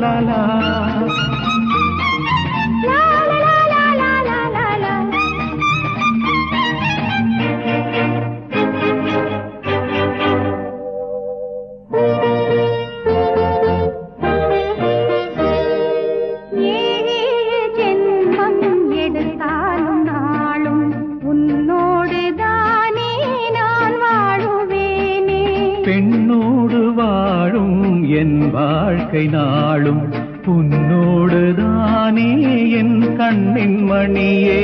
la la வாழ்க்கை நாளும் உன்னோடுதானே என் கண்ணின் மணியே.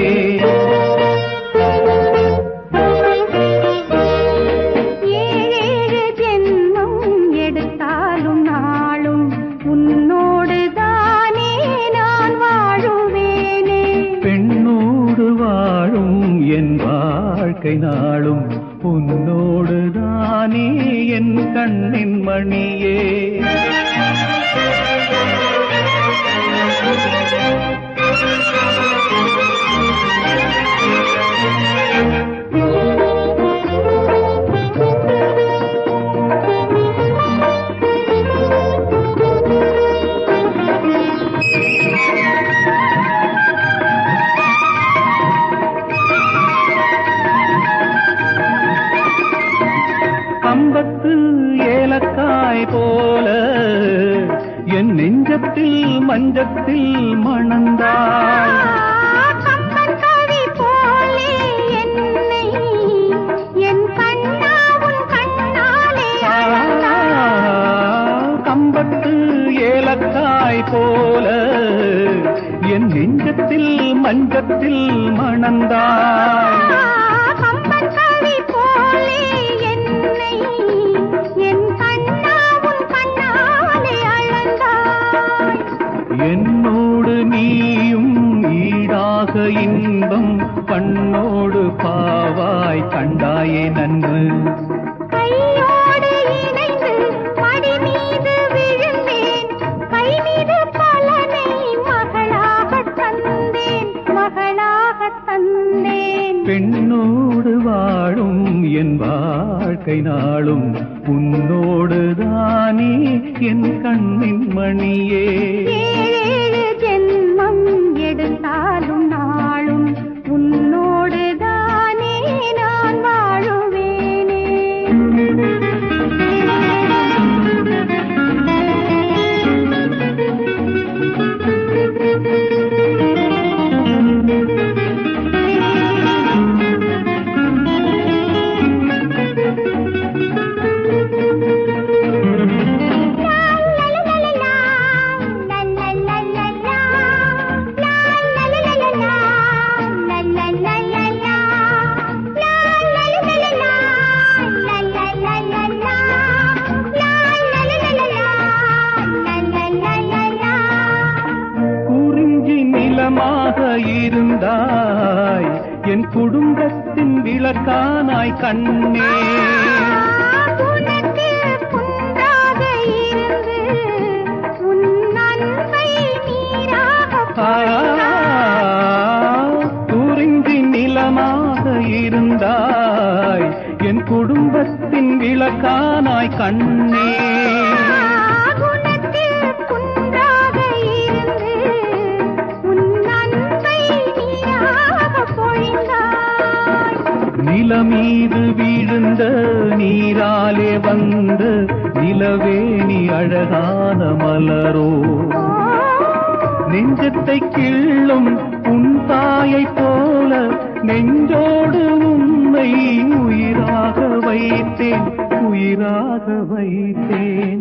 எடுத்தாலும் நாளும் உன்னோடு தானே நான் வாழுவேனே. பெண்ணோடு வாழும் என் வாழ்க்கை நாளும் உன்னோடுதானே என் கண்ணின் மணியே. ஏலக்காய் போல என் நெஞ்சத்தில் மஞ்சத்தில் அளந்தாய். கம்பத்து ஏலக்காய் போல என் நெஞ்சத்தில் மஞ்சத்தில் மணந்தாய் ஈடாக இன்பம் பண்ணோடு பாவாய் கண்டாயே நன்று. பெண்ணோடு வாழும் என் வாழ்க்கை நாளும் உன்னோடுதானே என் கண்ணின் மணியே. ஜென்மம் நிலமாக இருந்தாய். என் குடும்பத்தின் விளக்கானாய் கண்ணே. உனக்கு குறிஞ்சி நிலமாக இருந்தாய். என் குடும்பத்தின் விளக்கானாய் கண்ணே. நிலமீது விழுந்த நீராலே வந்த நிலவேணி அழகான மலரோ. நெஞ்சத்தை கிள்ளும் உன் தாயை போல நெஞ்சோடு உண்மை உயிராக வைத்தேன் உயிராக வைத்தேன்.